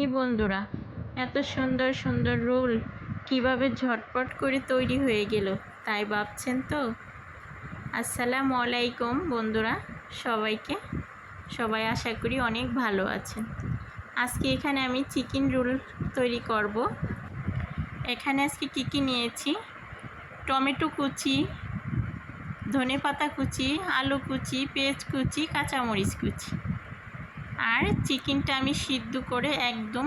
এই বন্ধুরা, এত সুন্দর সুন্দর রোল কীভাবে ঝটপট করে তৈরি হয়ে গেল, তাই ভাবছেন তো? আসসালামু আলাইকুম বন্ধুরা, সবাইকে। সবাই আশা করি অনেক ভালো আছেন। আজকে এখানে আমি চিকেন রোল তৈরি করব। এখানে আজকে কী কী নিয়েছি? টমেটো কুচি ধনে পাতা কুচি, আলু কুচি, পেঁয়াজ কুচি, কাঁচামরিচ কুচি। আর চিকেনটা আমি সিদ্ধ করে একদম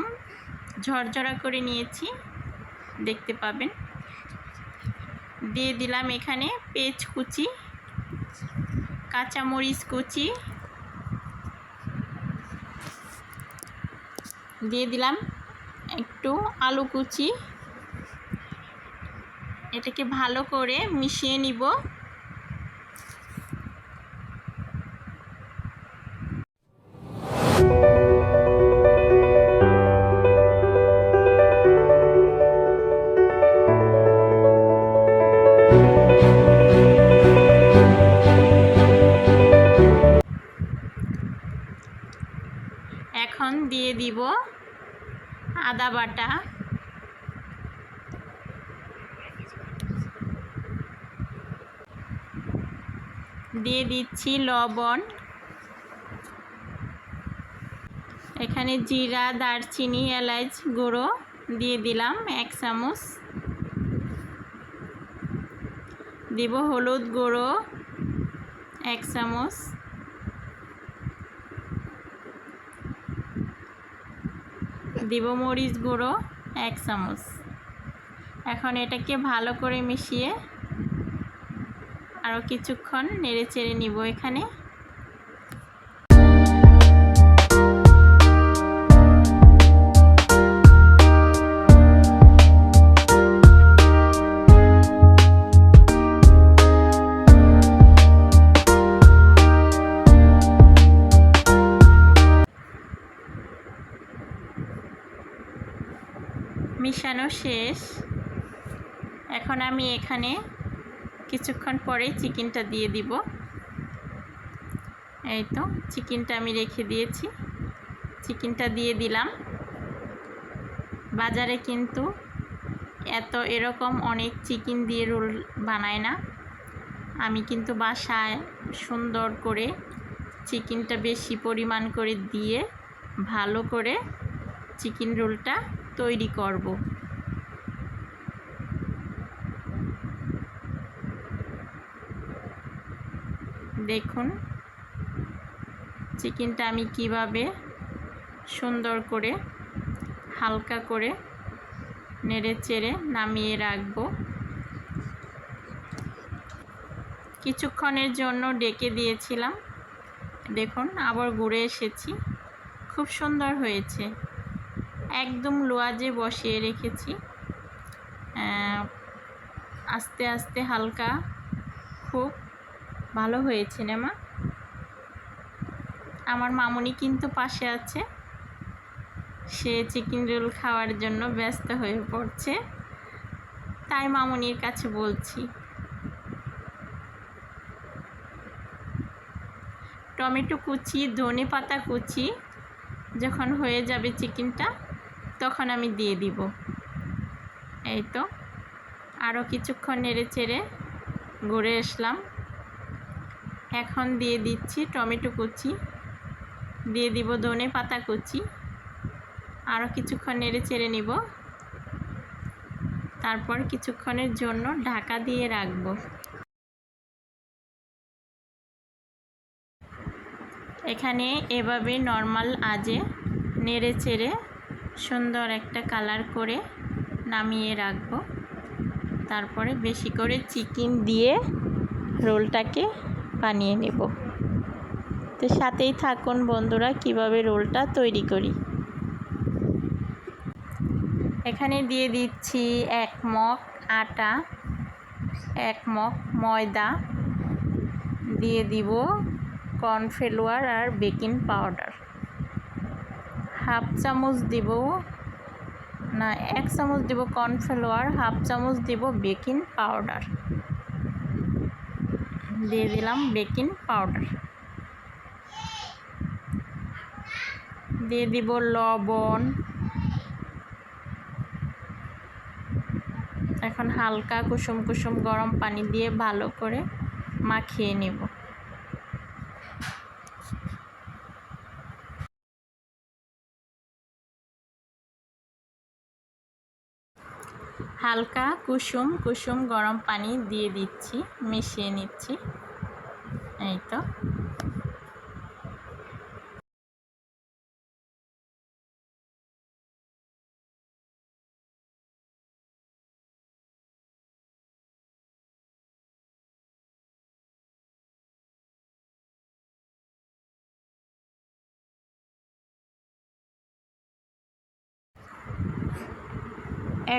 ঝরঝরা করে নিয়েছি, দেখতে পাবেন। দিয়ে দিলাম এখানে পেঁচ কুচি, কাঁচামরিচ কুচি। দিয়ে দিলাম একটু আলু কুচি। এটাকে ভালো করে মিশিয়ে নিব। এখন দিয়ে দিব আদা বাটা। দিয়ে দিচ্ছি লবণ। এখানে জিরা, দারচিনি এলাচ গুঁড়ো দিয়ে দিলাম এক চামচ। দিব হলুদ গুঁড়ো এক চামচ। দিব মরিচ গুঁড়ো, এক চামচ। এখন এটাকে ভালো করে মিশিয়ে আরও কিছুক্ষণ নেড়ে চেড়ে নিব এখানে। মিশানো শেষ। এখন আমি এখানে কিছুক্ষণ পরে চিকেনটা দিয়ে দিব। এই তো, চিকেনটা আমি রেখে দিয়েছি। চিকেনটা দিয়ে দিলাম। বাজারে কিন্তু এত এরকম অনেক চিকেন দিয়ে রোল বানায় না। আমি কিন্তু বাসায় সুন্দর করে চিকেনটা বেশি পরিমাণ করে দিয়ে ভালো করে চিকেন রোলটা তৈরি করব। দেখুন, চিকেনটা আমি কীভাবে সুন্দর করে, হালকা করে নেড়ে চেড়ে নামিয়ে রাখব। কিছুক্ষণের জন্য ডেকে দিয়েছিলাম। দেখুন, আবার ঘুরে এসেছি। খুব সুন্দর হয়েছে। একদম লোয়াজে বসিয়ে রেখেছি। আস্তে আস্তে হালকা খুব ভালো হয়েছে না মা? আমার মামুনি কিন্তু পাশে আছে। সে চিকেন রোল খাওয়ার জন্য ব্যস্ত হয়ে পড়ছে। তাই মামুনির কাছে বলছি, টমেটো কুচি ধনে পাতা কুচি, যখন হয়ে যাবে চিকেনটা তখন আমি দিয়ে দিব। এই তো। আরও কিছুক্ষণ নেড়ে চেড়ে ঘুরে আসলাম। এখন দিয়ে দিচ্ছি টমেটো কুচি। দিয়ে দিব ধনে পাতা কুচি। আরও কিছুক্ষণ নেড়ে চেড়ে নিব। তারপর কিছুক্ষণের জন্য ঢাকা দিয়ে রাখব। এখানে এভাবে নর্মাল আজে নেড়ে চেড়ে সুন্দর একটা কালার করে নামিয়ে রাখব। তারপরে বেশি করে চিকেন দিয়ে রোলটাকে বানিয়ে নেব। তো সাথেই থাকুন বন্ধুরা, কীভাবে রোলটা তৈরি করি। এখানে দিয়ে দিচ্ছি এক মগ আটা, এক মগ ময়দা, দিয়ে দিব কর্নফ্লাওয়ার আর বেকিং পাউডার। হাফ চামচ দিব, না, এক চামচ দিব কর্নফ্লাওয়ার, হাফ চামচ দিব বেকিং পাউডার। দিয়ে দিলাম বেকিং পাউডার। দিয়ে দিব লবণ। এখন হালকা কুসুম কুসুম গরম পানি দিয়ে ভালো করে মাখিয়ে নেব। হালকা কুসুম কুসুম গরম পানি দিয়ে দিচ্ছি মিশিয়ে নিচ্ছি। এই তো।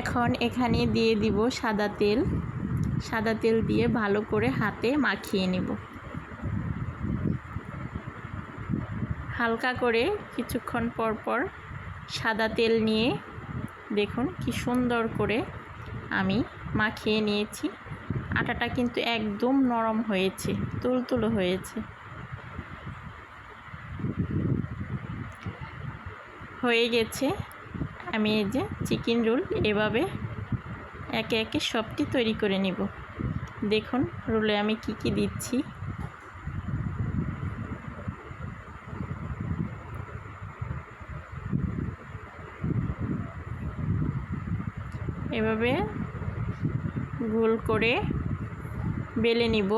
এখন এখানে দিয়ে দিব সাদা তেল। সাদা তেল দিয়ে ভালো করে হাতে মাখিয়ে নেব। হালকা করে কিছুক্ষণ পর পর সাদা তেল নিয়ে দেখুন কি সুন্দর করে আমি মাখিয়ে নিয়েছি। আটাটা কিন্তু একদম নরম হয়েছে, তুলতুলো হয়েছে। হয়ে গেছে। আমি এই যে চিকেন রোল এভাবে একে একে সবটি তৈরি করে নিব। দেখুন রোলে আমি কি কি দিচ্ছি। এভাবে গোল করে বেলে নিব।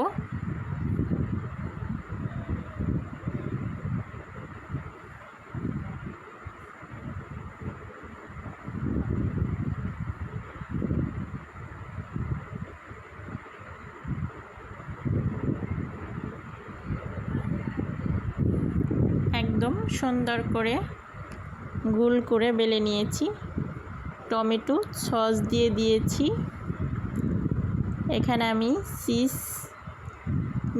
একদম সুন্দর করে গোল করে বেলে নিয়েছি। টমেটো সস দিয়ে দিয়েছি। এখানে আমি চিজ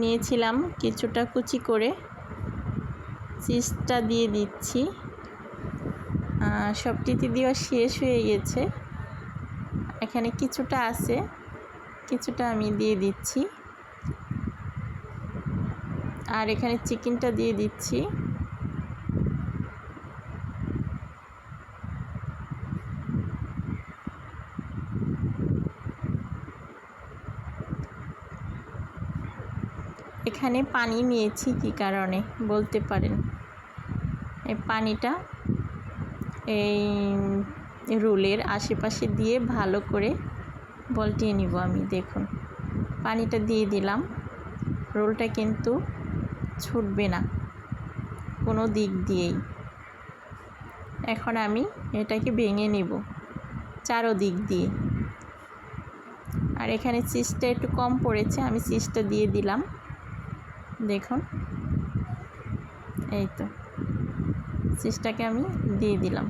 নিয়েছিলাম কিছুটা কুচি করে। চিজটা দিয়ে দিচ্ছি। সবটিতে দেওয়া শেষ হয়ে গেছে। এখানে কিছুটা আছে, কিছুটা আমি দিয়ে দিচ্ছি। আর এখানে চিকেনটা দিয়ে দিচ্ছি। এখানে পানি নিয়েছি কি কারণে বলতে পারেন? এই পানিটা এই রোলের আশেপাশে দিয়ে ভালো করে বলটিয়ে নিব আমি, দেখুন। পানিটা দিয়ে দিলাম। রোলটা কিন্তু ছুটবে না, কোনো দিক দিয়েই। এখন আমি এটাকে ভেঙে নেব চারো দিক দিয়ে। আর এখানে চিজটা একটু কম পড়েছে, আমি চিজটা দিয়ে দিলাম। দেখুন। এই তো। চিজটাকে আমি দিয়ে দিলাম।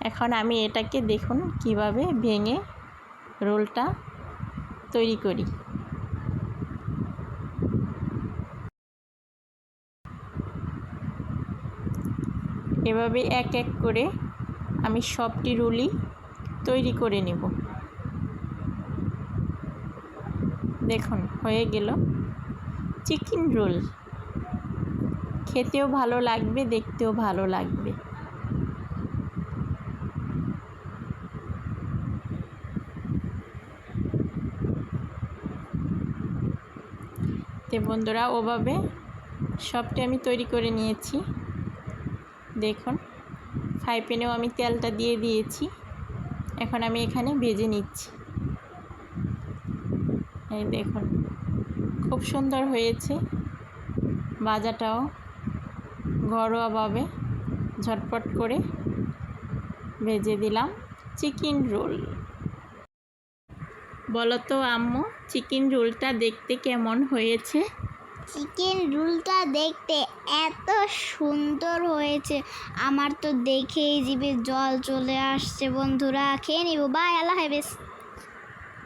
এখন আমি এটাকে দেখুন কীভাবে ভেঙে রোলটা তৈরি করি। এভাবে এক এক করে আমি সবটি রুলই তৈরি করে নেব। দেখুন, হয়ে গেল। Chicken roll. খেতেও ভালো লাগবে, দেখতেও ভালো লাগবে। তো বন্ধুরা, ওভাবে সবটি আমি তৈরি করে নিয়েছি। দেখুন, ফ্রাই প্যানেও আমি তেলটা দিয়ে দিয়েছি। এখন আমি এখানে ভেজে নিচ্ছি। এই দেখুন, খুব সুন্দর হয়েছে। বাজাটাও ঘরোয়াভাবে ঝটপট করে ভেজে দিলাম চিকেন রোল। বলো তো আম্মু, চিকেন রোলটা দেখতে কেমন হয়েছে? চিকেন রোলটা দেখতে এত সুন্দর হয়েছে। আমার তো দেখেই জিভে জল চলে আসছে, বন্ধুরা। খেয়ে নিব। বাই, আল্লাহ হাফেজ।